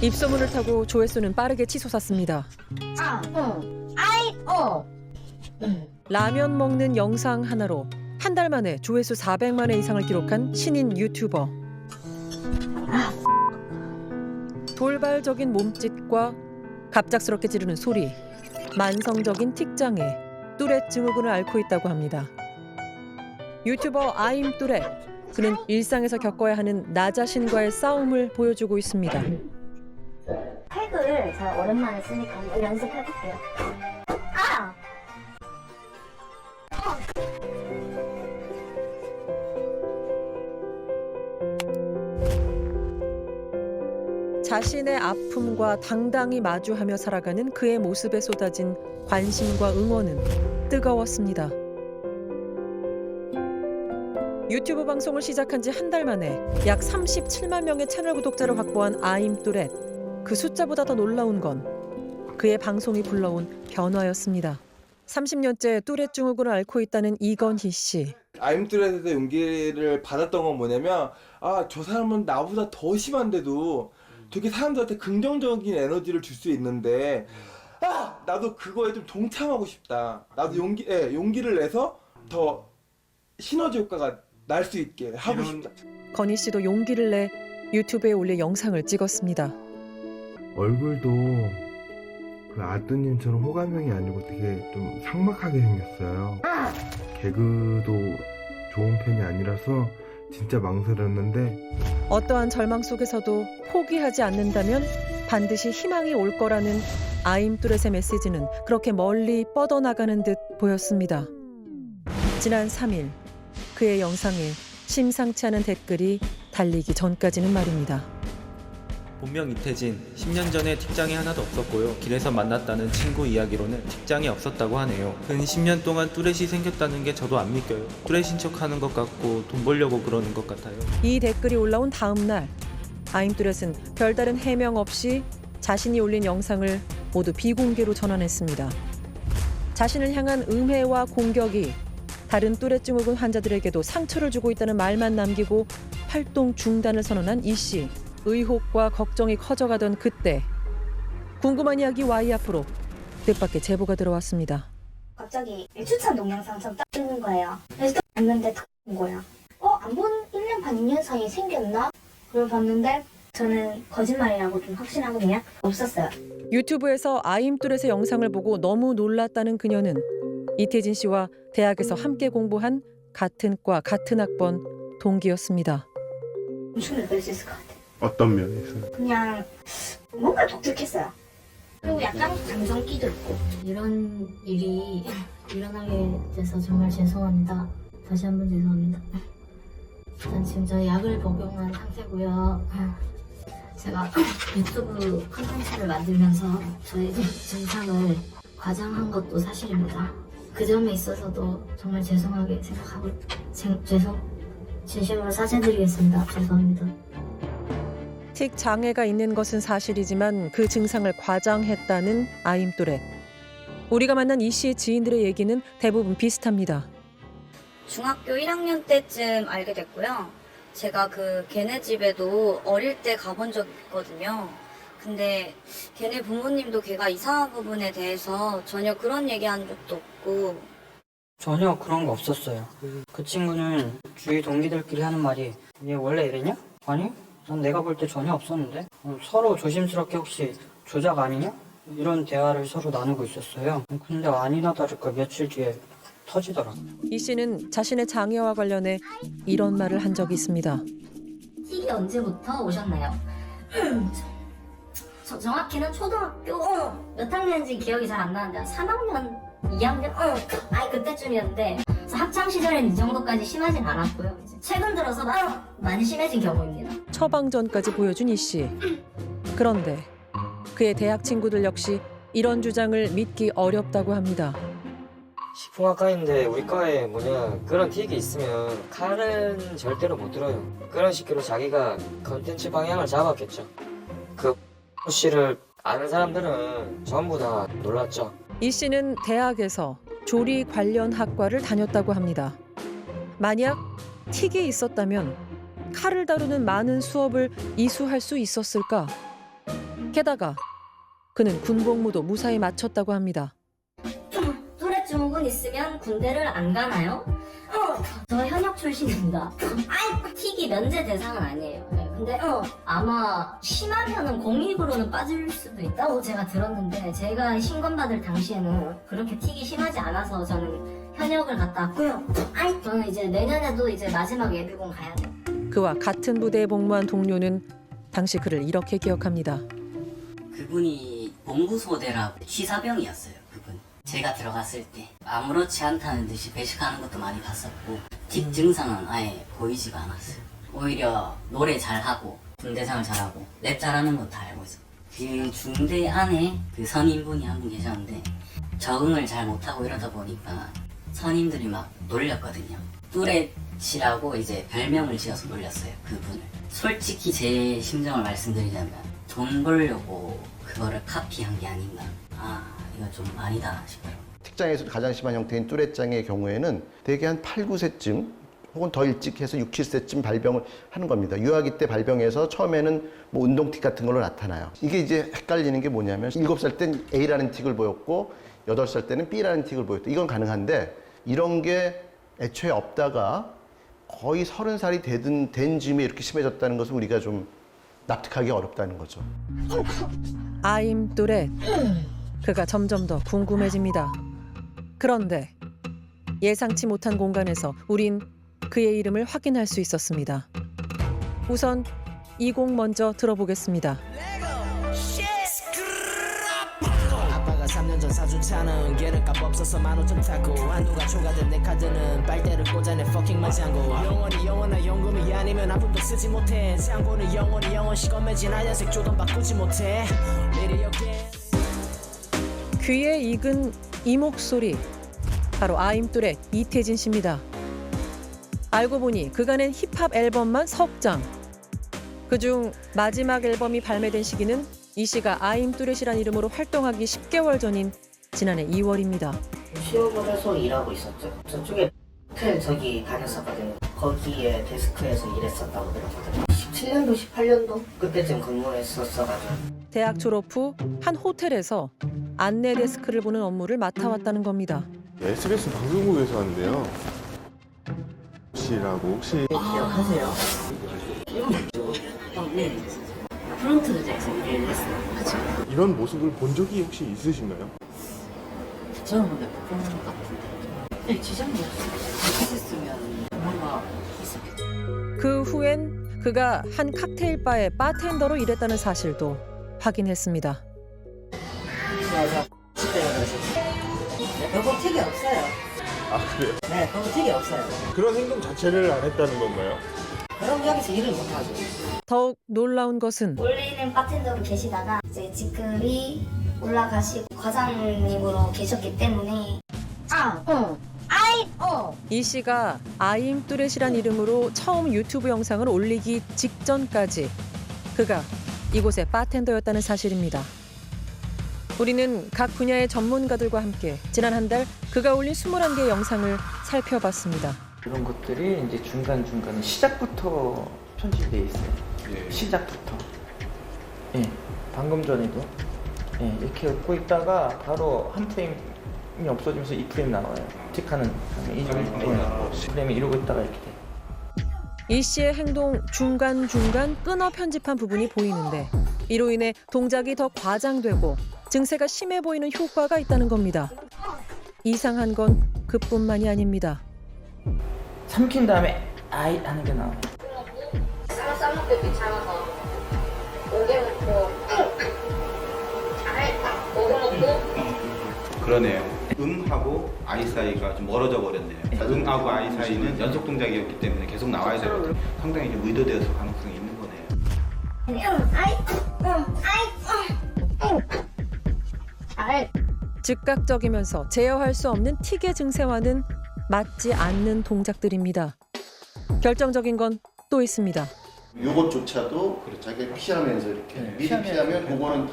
입소문을 타고 조회수는 빠르게 치솟았습니다. 아, 응. 아이, 어. 라면 먹는 영상 하나로 한 달 만에 조회수 400만 회 이상을 기록한 신인 유튜버. 돌발적인 몸짓과 갑작스럽게 지르는 소리, 만성적인 틱장애, 뚜렛 증후군을 앓고 있다고 합니다. 유튜버 아임 뚜렛. 그는 일상에서 겪어야 하는 나 자신과의 싸움을 보여주고 있습니다. 팩을 제가 오랜만에 쓰니까 연습해볼게요. 아! 자신의 아픔과 당당히 마주하며 살아가는 그의 모습에 쏟아진 관심과 응원은 뜨거웠습니다. 유튜브 방송을 시작한 지 한 달 만에 약 37만 명의 채널 구독자를 확보한 아임 뚜렛. 그 숫자보다 더 놀라운 건 그의 방송이 불러온 변화였습니다. 30년째 뚜렛 증후군을 앓고 있다는 이건희 씨. 아임들에서 용기를 받았던 건 뭐냐면 아 저 사람은 나보다 더 심한데도 되게 사람들한테 긍정적인 에너지를 줄 수 있는데 아 나도 그거에 좀 동참하고 싶다 나도 용기 예, 용기를 내서 더 시너지 효과가 날 수 있게 하고 싶다 건희 씨도 용기를 내 유튜브에 올려 영상을 찍었습니다. 얼굴도 그 아뚜님처럼 호감형이 아니고 되게 좀 삭막하게 생겼어요. 개그도 좋은 편이 아니라서 진짜 망설였는데 어떠한 절망 속에서도 포기하지 않는다면 반드시 희망이 올 거라는 아임뚜렛의 메시지는 그렇게 멀리 뻗어나가는 듯 보였습니다. 지난 3일 그의 영상에 심상치 않은 댓글이 달리기 전까지는 말입니다. 본명 이태진, 10년 전에 직장이 하나도 없었고요. 길에서 만났다는 친구 이야기로는 직장이 없었다고 하네요. 근 10년 동안 뚜렛이 생겼다는 게 저도 안 믿겨요. 뚜렛인 척 하는 것 같고 돈 벌려고 그러는 것 같아요. 이 댓글이 올라온 다음 날 아임 뚜렛은 별다른 해명 없이 자신이 올린 영상을 모두 비공개로 전환했습니다. 자신을 향한 음해와 공격이 다른 뚜렛 증후군 환자들에게도 상처를 주고 있다는 말만 남기고 활동 중단을 선언한 이 씨. 의혹과 걱정이 커져가던 그때 궁금한 이야기 Y 앞으로 뜻밖의 제보가 들어왔습니다. 갑자기 추천 동영상처럼 딱 뜨는 거예요. 그래서 딱 봤는데 탁온 거야. 어? 안 본 1년 반 2년 사이에 생겼나? 그걸 봤는데 저는 거짓말이라고 좀 확신하거든요. 없었어요. 유튜브에서 아임뚜렛의 영상을 보고 너무 놀랐다는 그녀는 이태진 씨와 대학에서 함께 공부한 같은 과 같은 학번 동기였습니다. 그럴 수 있을 것 같아요. 어떤 면에서 그냥 뭔가 독특했어요. 그리고 약간 감정기도 있고 이런 일이 일어나게 돼서 정말 죄송합니다. 다시 한 번 죄송합니다. 일단 지금 저 약을 복용한 상태고요. 제가 유튜브 콘텐츠를 만들면서 저의 증상을 과장한 것도 사실입니다. 그 점에 있어서도 정말 죄송하게 생각하고 제- 죄송 진심으로 사죄드리겠습니다. 죄송합니다. 틱 장애가 있는 것은 사실이지만 그 증상을 과장했다는 아임뚜렛. 우리가 만난 이 씨의 지인들의 얘기는 대부분 비슷합니다. 중학교 1학년 때쯤 알게 됐고요. 제가 그 걔네 집에도 어릴 때 가본 적 있거든요. 근데 걔네 부모님도 걔가 이상한 부분에 대해서 전혀 그런 얘기한 적도 없고 전혀 그런 거 없었어요. 그 친구는 주위 동기들끼리 하는 말이 얘 원래 이랬냐? 아니, 난 내가 볼 때 전혀 없었는데 어, 서로 조심스럽게 혹시 조작 아니냐? 이런 대화를 서로 나누고 있었어요. 근데 아니나 다를까 며칠 뒤에 터지더라고요. 이 씨는 자신의 장애와 관련해 이런 말을 한 적이 있습니다. 틱이 언제부터 오셨나요? 저 정확히는 초등학교 어, 몇 학년인지 기억이 잘 안 나는데 한 3학년, 2학년? 어, 아니 그때쯤이었는데 학창 시절엔 이 정도까지 심하진 않았고요. 최근 들어서 막 많이 심해진 경우입니다. 처방전까지 보여준 이 씨. 그런데 그의 대학 친구들 역시 이런 주장을 믿기 어렵다고 합니다. 식품학과인데 우리 과에 뭐냐 그런 틱이 있으면 칼은 절대로 못 들어요 그런 식으로 자기가 컨텐츠 방향을 잡았겠죠 그 씨를 아는 사람들은 전부 다 놀랐죠 이 씨는 대학에서 조리 관련 학과를 다녔다고 합니다. 만약 틱이 있었다면 칼을 다루는 많은 수업을 이수할 수 있었을까? 게다가 그는 군복무도 무사히 마쳤다고 합니다. 뚜레 증후군 있으면 군대를 안 가나요? 어, 저 현역 출신입니다. 틱이 면제 대상은 아니에요. 네, 근데 어, 아마 심하면은 공익으로는 빠질 수도 있다고 제가 들었는데 제가 신검 받을 당시에는 그렇게 틱이 심하지 않아서 저는 현역을 갔다 왔고요. 아이, 저는 이제 내년에도 이제 마지막 예비군 가야 돼요. 그와 같은 부대에 복무한 동료는 당시 그를 이렇게 기억합니다. 그분이 봉구소대라고 취사병이었어요. 그분. 제가 들어갔을 때 아무렇지 않다는 듯이 배식하는 것도 많이 봤었고 틱 증상은 아예 보이지가 않았어요. 오히려 노래 잘하고 군대생활 잘하고 랩 잘하는 거다 알고 있어. 그 중대 안에 그 선임분이 한 분 계셨는데 적응을 잘 못하고 이러다 보니까 선임들이 막 놀렸거든요. 뚜렛이라고 이제 별명을 지어서 놀렸어요. 그분을. 솔직히 제 심정을 말씀드리자면 돈 벌려고 그거를 카피한 게 아닌가. 아, 이거 좀 아니다 싶더라고요. 특장에서 가장 심한 형태인 뚜레장의 경우에는 대개 한 8, 9세쯤 혹은 더 일찍 해서 6, 7세쯤 발병을 하는 겁니다. 유아기 때 발병해서 처음에는 뭐 운동틱 같은 걸로 나타나요. 이게 이제 헷갈리는 게 뭐냐면 7살 땐 A라는 틱을 보였고 8살 때는 B라는 틱을 보였다. 이건 가능한데 이런 게 애초에 없다가 거의 30살이 되든 된 즈음에 이렇게 심해졌다는 것은 우리가 좀 납득하기 어렵다는 거죠. 아임 뚜렛. 그가 점점 더 궁금해집니다. 그런데 예상치 못한 공간에서 우린 그의 이름을 확인할 수 있었습니다. 우선 이곡 먼저 들어보겠습니다. 아빠가 3년 전 사준 차는 기름값 없어서 만 오천 타고 한누가 초과된 내 카드는 빨대를 꽂아내 fucking 맞장구 영원히 영원한 연금이 아니면 아픔도 쓰지 못해. 장고는 영원히 영원 시검해진 하얀색 조던 바꾸지 못해. 귀에 익은 이 목소리. 바로 아임뚜렛 이태진 씨입니다. 알고 보니 그간의 힙합 앨범만 석 장. 그중 마지막 앨범이 발매된 시기는 이 씨가 아임 뚜렛이란 이름으로 활동하기 10개월 전인 지난해 2월입니다. 취업을 해서 일하고 있었죠. 저쪽에 호텔 저기 다녔었거든요. 거기에 데스크에서 일했었다고 들었거든요. 17년도, 18년도 그때쯤 근무했었어가지고. 대학 졸업 후 한 호텔에서 안내 데스크를 보는 업무를 맡아왔다는 겁니다. SBS 방송국에서 하는데요. 씨라고 혹시 기억하세요? 어, 네. 프론트 의자에서 일을 했어요. 그쵸? 이런 모습을 본 적이 혹시 있으신가요? 저는 근데 못 보는 것 같은데. 네, 지장이었어요. 했으면 뭔가 있었겠죠. 그 후엔 그가 한 칵테일 바의 바텐더로 일했다는 사실도 확인했습니다. 그러셨어요. 네, 틱이 없어요. 아 그래요? 네, 별거 틱이 없어요. 그런 행동 자체를 안 했다는 건가요? 그럼 여기서 일을 못하죠. 더욱 놀라운 것은 원래는 바텐더로 계시다가 이제 직급이 올라가시고 과장님으로 계셨기 때문에 아, 어, 아이, 어. 이 씨가 아임 뚜렛이란 이름으로 처음 유튜브 영상을 올리기 직전까지 그가 이곳의 바텐더였다는 사실입니다. 우리는 각 분야의 전문가들과 함께 지난 한 달 그가 올린 21개의 영상을 살펴봤습니다. 이런 것들이 이제 중간중간에 시작부터 편집돼 있어요. 시작부터. 예, 방금 전에도 예, 이렇게 웃고 있다가 바로 한 프레임이 없어지면서 이 프레임 나와요. 틱하는 이 예, 프레임이 이러고 있다가 이렇게 돼. 이 씨의 행동 중간중간 끊어 편집한 부분이 보이는데 이로 인해 동작이 더 과장되고 증세가 심해 보이는 효과가 있다는 겁니다. 이상한 건 그뿐만이 아닙니다. 삼킨 다음에 아이 하는 게 나와요. 쌈 싸먹기 귀찮아서 오게 먹고 잘했다 오게 먹고 그러네요. 음하고 아이 사이가 좀 멀어져 버렸네요. 음하고 아이 사이는 연속 동작이었기 때문에 계속 나와야 되거든요. 상당히 좀 의도되어서 가능성이 있는 거네요. 응, 아이, 응, 아이, 응. 즉각적이면서 제어할 수 없는 틱의 증세와는 맞지 않는 동작들입니다. 결정적인 건 또 있습니다. 요것조차도 자기가 피하면서 이렇게 네, 미리 피하면서 피하면 이렇게. 그거는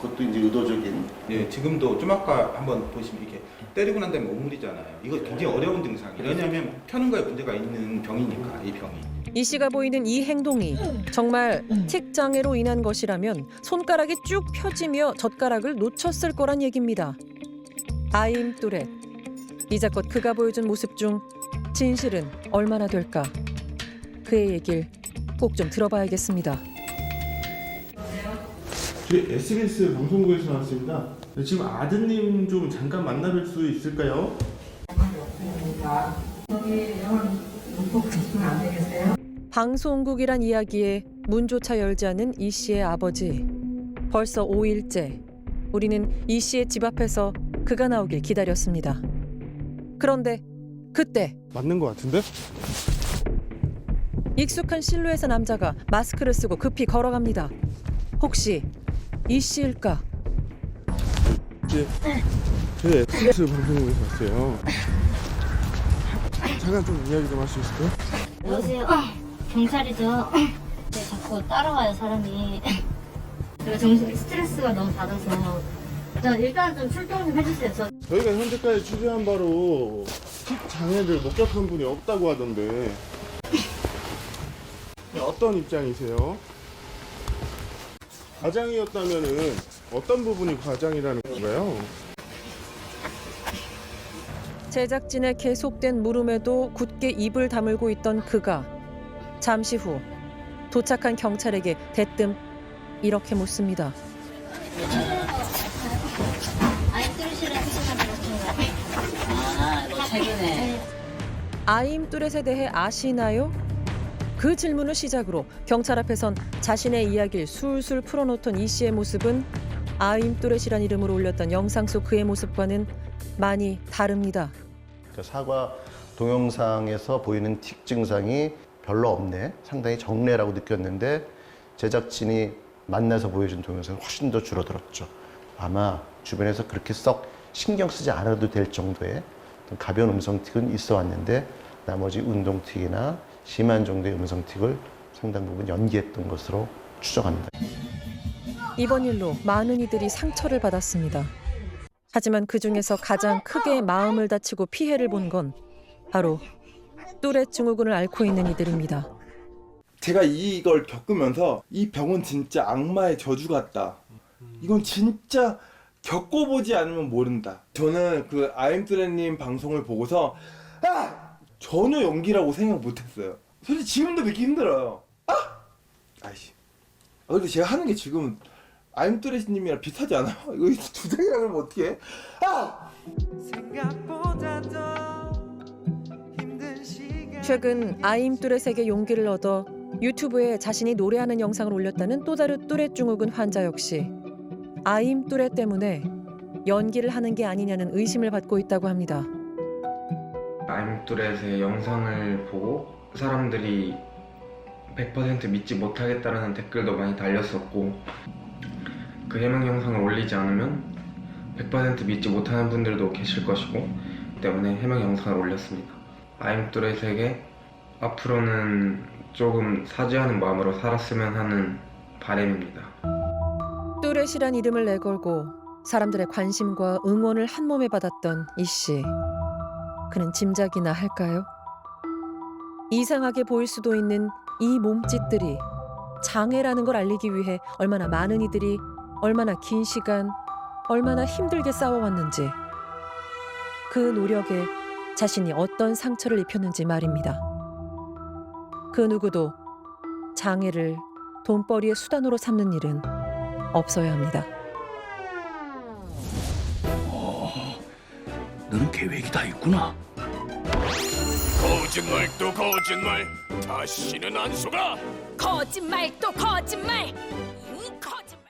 그것도 이제 의도적인 예, 지금도 좀 아까 한번 보시면 이렇게 때리고 난 다음에 오물이잖아요. 이거 굉장히 어려운 증상이에요. 왜냐하면 펴는 거에 문제가 있는 병이니까 이 병이. 이 씨가 보이는 이 행동이 정말 틱 장애로 인한 것이라면 손가락이 쭉 펴지며 젓가락을 놓쳤을 거란 얘기입니다. 아임 뚜렛. 이자껏 그가 보여준 모습 중 진실은 얼마나 될까? 그의 얘길 꼭 좀 들어봐야겠습니다. 저희 SBS 방송국에서 나왔습니다. 네, 지금 아드님 좀 잠깐 만나뵐 수 있을까요? 방송국이란 이야기에 문조차 열지 않는 이 씨의 아버지. 벌써 5일째 우리는 이 씨의 집 앞에서 그가 나오길 기다렸습니다. 그런데 그때 맞는 것 같은데? 익숙한 실루엣의 남자가 마스크를 쓰고 급히 걸어갑니다. 혹시 이 씨일까? 이제 저희 SBS 방송국에서 왔어요. 잠깐 좀 이야기 좀 할 수 있을까요? 여보세요? 경찰이죠? 네, 자꾸 따라와요, 사람이. 제가 정신 스트레스가 너무 받아서. 저 일단 좀 출동 좀 해주세요. 저 저희가 현재까지 취재한 바로 틱 장애를 목격한 분이 없다고 하던데 어떤 입장이세요? 과장이었다면은 어떤 부분이 과장이라는 건가요? 제작진의 계속된 물음에도 굳게 입을 다물고 있던 그가 잠시 후 도착한 경찰에게 대뜸 이렇게 묻습니다. 최근에 아임 뚜렛에 대해 아시나요? 그 질문을 시작으로 경찰 앞에선 자신의 이야기를 술술 풀어놓던 이 씨의 모습은 아임 뚜렛이란 이름으로 올렸던 영상 속 그의 모습과는 많이 다릅니다. 그 사과 동영상에서 보이는 틱 증상이 별로 없네. 상당히 정례라고 느꼈는데 제작진이 만나서 보여준 동영상이 훨씬 더 줄어들었죠. 아마 주변에서 그렇게 썩 신경 쓰지 않아도 될 정도의 가벼운 음성 틱은 있어 왔는데 나머지 운동 틱이나 심한 정도의 음성 틱을 상당 부분 연기했던 것으로 추정합니다. 이번 일로 많은 이들이 상처를 받았습니다. 하지만 그 중에서 가장 크게 마음을 다치고 피해를 본 건 바로 뚜렛 증후군을 앓고 있는 이들입니다. 제가 이걸 겪으면서 이 병은 진짜 악마의 저주 같다. 이건 진짜 겪어보지 않으면 모른다. 저는 그 아임뚜레님 방송을 보고서 아 전혀 연기라고 생각 못했어요. 솔직히 지금도 믿기 힘들어요. 아 아이씨. 아, 근데 제가 하는 게 지금 아임뚜레님이랑 비슷하지 않아요? 이거 주장이라 그러면 어떻게? 아 최근 아임 뚜렛에게 용기를 얻어 유튜브에 자신이 노래하는 영상을 올렸다는 또 다른 뚜렛 증후군 환자 역시 아임 뚜렛 때문에 연기를 하는 게 아니냐는 의심을 받고 있다고 합니다. 아임뚜렛의 영상을 보고 사람들이 100% 믿지 못하겠다라는 댓글도 많이 달렸었고 그 해명 영상을 올리지 않으면 100% 믿지 못하는 분들도 계실 것이고 때문에 해명 영상을 올렸습니다. 아임뚜렛에게 앞으로는 조금 사죄하는 마음으로 살았으면 하는 바람입니다. 뚜렛이란 이름을 내걸고 사람들의 관심과 응원을 한 몸에 받았던 이 씨. 그는 짐작이나 할까요? 이상하게 보일 수도 있는 이 몸짓들이 장애라는 걸 알리기 위해 얼마나 많은 이들이 얼마나 긴 시간, 얼마나 힘들게 싸워왔는지 그 노력에 자신이 어떤 상처를 입혔는지 말입니다. 그 누구도 장애를 돈벌이의 수단으로 삼는 일은 없어야 합니다. 너는 계획이 다 있구나. 거짓말 또 거짓말. 다시는 안 속아. 거짓말 또 거짓말.